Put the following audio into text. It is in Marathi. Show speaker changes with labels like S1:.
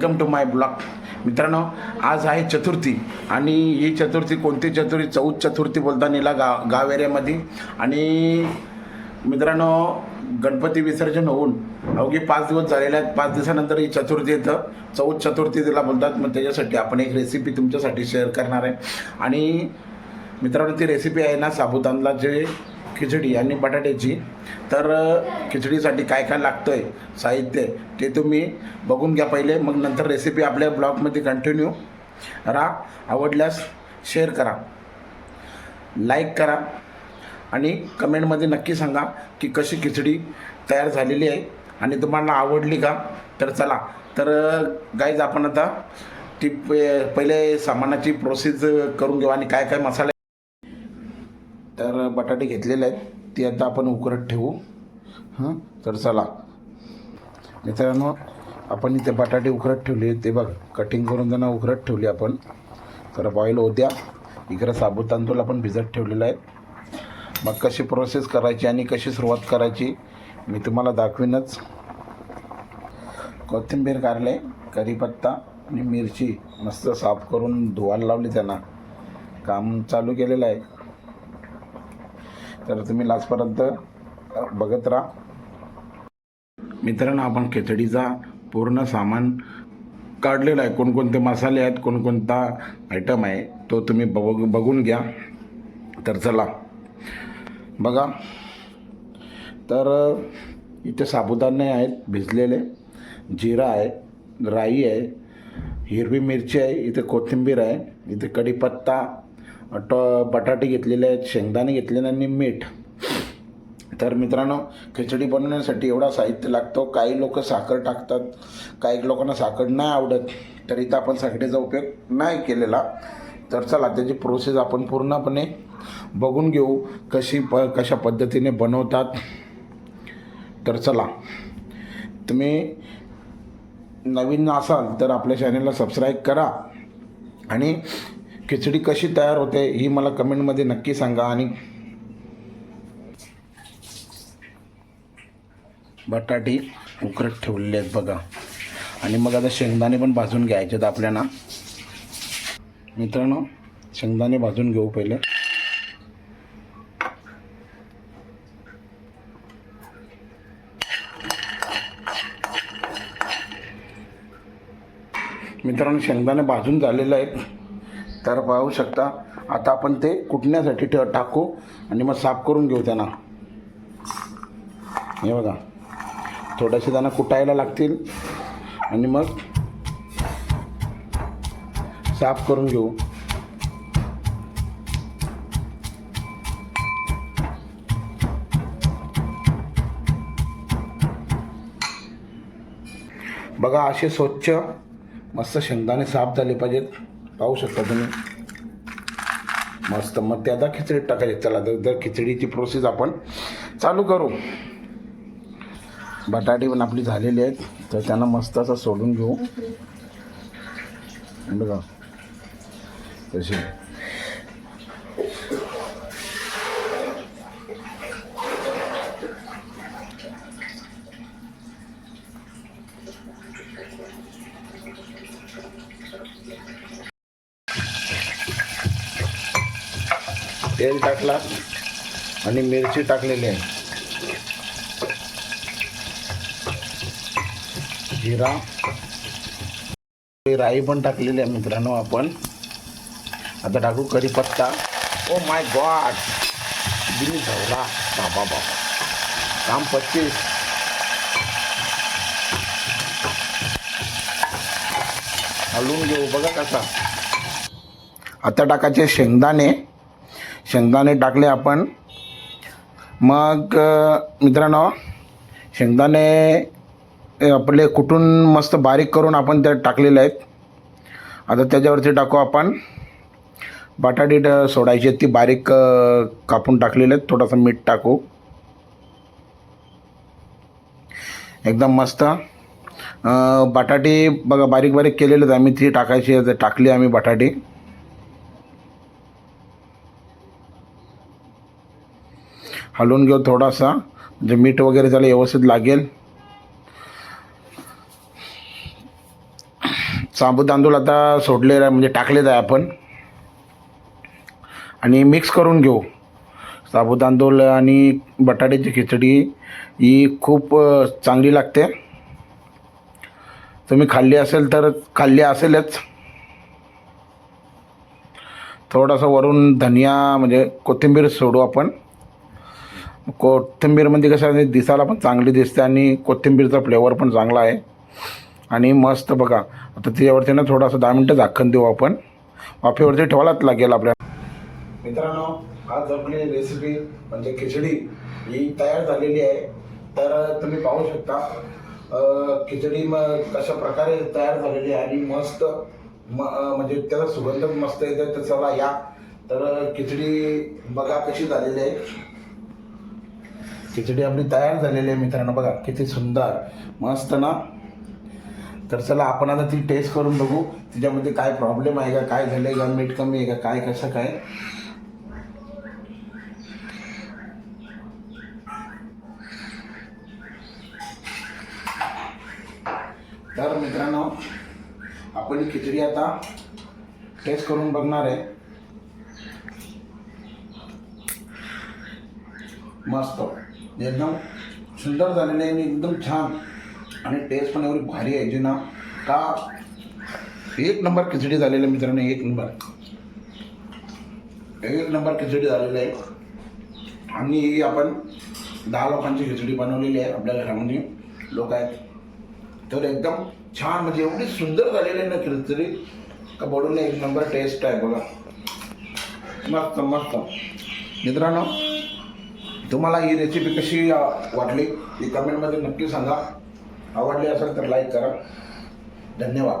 S1: वेलकम टू माय ब्लॉग मित्रांनो आज आहे चतुर्थी आणि ही चतुर्थी कोणती? चतुर्थी चौथ चतुर्थी बोलतात हिला गाव गाव एरियामध्ये. आणि मित्रांनो गणपती विसर्जन होऊन अवघे पाच दिवस झालेले आहेत. पाच दिवसानंतर ही चतुर्थी येतं. चौथ चतुर्थी तिला बोलतात मग त्याच्यासाठी आपण एक रेसिपी तुमच्यासाठी शेअर करणार आहे. आणि मित्रांनो ती रेसिपी आहे ना साबुदाण्याची खिचडी आणि बटाट्याची. तर खिचडीसाठी काय काय लागतं आहे साहित्य ते तुम्ही बघून घ्या पहिले. मग नंतर रेसिपी आपल्या ब्लॉगमध्ये कंटिन्यू राहा आवडल्यास शेअर करा. लाईक करा. आणि कमेंटमध्ये नक्की सांगा की कशी खिचडी तयार झालेली आहे. आणि तुम्हाला आवडली का तर चला. तर गाईज आपण आता ती प- पहिले सामानाची प्रोसेस करून घेऊ. आणि काय काय मसाले तर बटाटे घेतलेले आहेत. ते आता आपण उकरत ठेवू. हां? तर चला. मित्रांनो आपण इथे बटाटे उकरत ठेवले ते बघ कटिंग करून त्यांना उकरत ठेवली आपण. तर बॉईल होत्या द्या. इकडं साबूत तांदूळ आपण भिजत ठेवलेला आहे. मग कशी प्रोसेस करायची आणि कशी सुरुवात करायची मी तुम्हाला दाखवीनच. कोथिंबीर काढले कढीपत्ता आणि मिरची मस्त साफ करून धुवायला लावली त्यांना. काम चालू केलेलं आहे. तर तुम्ही लास्टपर्यंत बघत राहा. मित्रांनो आपण खिचडीचा पूर्ण सामान काढलेलं आहे. कोणकोणते मसाले आहेत कोणकोणता आयटम आहे तो तुम्ही बघ बघून घ्या. तर चला. बघा. तर इथे साबुदाणे आहेत भिजलेले. जिरा आहे राई आहे हिरवी मिरची आहे इथे कोथिंबीर आहे इथे कढीपत्ता ट बटाटे घेतलेले आहेत शेंगदाणे घेतलेले आणि मीठ. तर मित्रांनो खिचडी बनवण्यासाठी एवढा साहित्य लागतो. काही लोक साखर टाकतात काही लोकांना साखर नाही आवडत. तर इथं आपण साखरेचा उपयोग नाही केलेला. तर चला त्याची प्रोसेस आपण पूर्णपणे बघून घेऊ कशी प कशा पद्धतीने बनवतात. तर चला तुम्ही नवीन असाल तर आपल्या चॅनलला सबस्क्राईब करा आणि खिचडी कशी तयार होते ही मला कमेंटमध्ये नक्की सांगा आणि बटाटी उकरत ठेवलेले आहेत बघा. आणि मग आता शेंगदाणे पण भाजून घ्यायचे आहेत आपल्याला. मित्रांनो शेंगदाणे भाजून घेऊ पहिले. मित्रांनो शेंगदाणे भाजून झालेले आहेत. तर पाहू शकता. आता आपण ते कुटण्यासाठी ठेव टाकू आणि मग साफ करून घेऊ त्यांना. हे बघा. थोडेसे त्यांना कुटायला लागतील. आणि मग साफ करून घेऊ. बघा असे स्वच्छ मस्त शेंगदाणे साफ झाले पाहिजेत. पाहू शकता तुम्ही. मस्त. मग त्या आता खिचडीत टाकायचे. चला तर खिचडीची प्रोसेस आपण चालू करू. बटाटे पण आपली झालेली आहेत. तर त्यांना मस्त असं सोडून घेऊ. बघा. तशी तेल टाकला आणि मिरची टाकलेली आहे. जिरा. राई पण टाकलेली आहे मित्रांनो आपण. आता टाकू कढीपत्ता. Oh my god. दिली झवला बाबा बाबा. काम पच्चीस. हलवून घेऊ. बघा कसा. आता टाकायचे शेंगदाणे. शेंगदाणे टाकले आपण. मग मित्रांनो शेंगदाणे आपले कुठून मस्त बारीक करून आपण त्यात टाकलेले आहेत. आता त्याच्यावरती टाकू आपण. बटाटे सोडायची आहेत ती बारीक कापून टाकलेले आहेत. थोडंसं मीठ टाकू. एकदम मस्त. बटाटी बटाटे बघा बारीक बारीक केलेले आहेत आम्ही. ती टाकायची टाकली आम्ही बटाटे. हलवून घेऊ थोडासा. म्हणजे मीठ वगैरे त्याला व्यवस्थित लागेल. साबू तांदूळ आता सोडलेला आहे म्हणजे टाकलेत आहे आपण. आणि मिक्स करून घेऊ. साबू तांदूळ आणि बटाट्याची खिचडी ही खूप चांगली लागते. तुम्ही खाल्ली असेल तर खाल्ली असेलच. थोडासा वरून धनिया म्हणजे कोथिंबीर सोडू आपण. कोथिंबीरमध्ये कसं दिसायला पण चांगली दिसते आणि कोथिंबीरचा फ्लेवर पण चांगला आहे. आणि मस्त बघा आता त्याच्यावरती ना थोडासा दहा मिनटं झाकण देऊ आपण. वाफेवरती ठेवायलाच लागेल आपल्याला मित्रांनो आज आपली रेसिपी म्हणजे खिचडी ही तयार झालेली आहे. तर तुम्ही पाहू शकता खिचडी मग कशा प्रकारे तयार झालेली आहे आणि मस्त म म्हणजे त्याचा सुगंध मस्त येतं तर चला या. तर खिचडी बघा कशी झालेली आहे. खिचडी आपली तयार झालेली आहे मित्रांनो. बघा किती सुंदर मस्त ना? तर चला आपण आता ती टेस्ट करून बघू. तिच्यामध्ये काय प्रॉब्लेम आहे का काय झालं आहे का मीठ कमी आहे का काय कसं काय? तर मित्रांनो आपण ही खिचडी आता टेस्ट करून बघणार आहे. मस्त. म्हणजे एकदम सुंदर झालेली आहे आणि एकदम छान. आणि टेस्ट पण एवढी भारी आहे जी ना का? एक नंबर खिचडी झालेली आहे मित्रांनो एक नंबर एक नंबर खिचडी झालेली आहे. आणि ही आपण दहा लोकांची खिचडी बनवलेली आहे आपल्या घरामध्ये. लोक आहेत. तर एकदम छान म्हणजे एवढी सुंदर झालेली आहे ना खिचडी. का बोलून एक नंबर टेस्ट आहे बघा. मस्त मस्त. मित्रांनो तुम्हाला ही रेसिपी कशी वाटली? ती कमेंटमध्ये नक्की सांगा. आवडली असेल तर लाईक करा. धन्यवाद.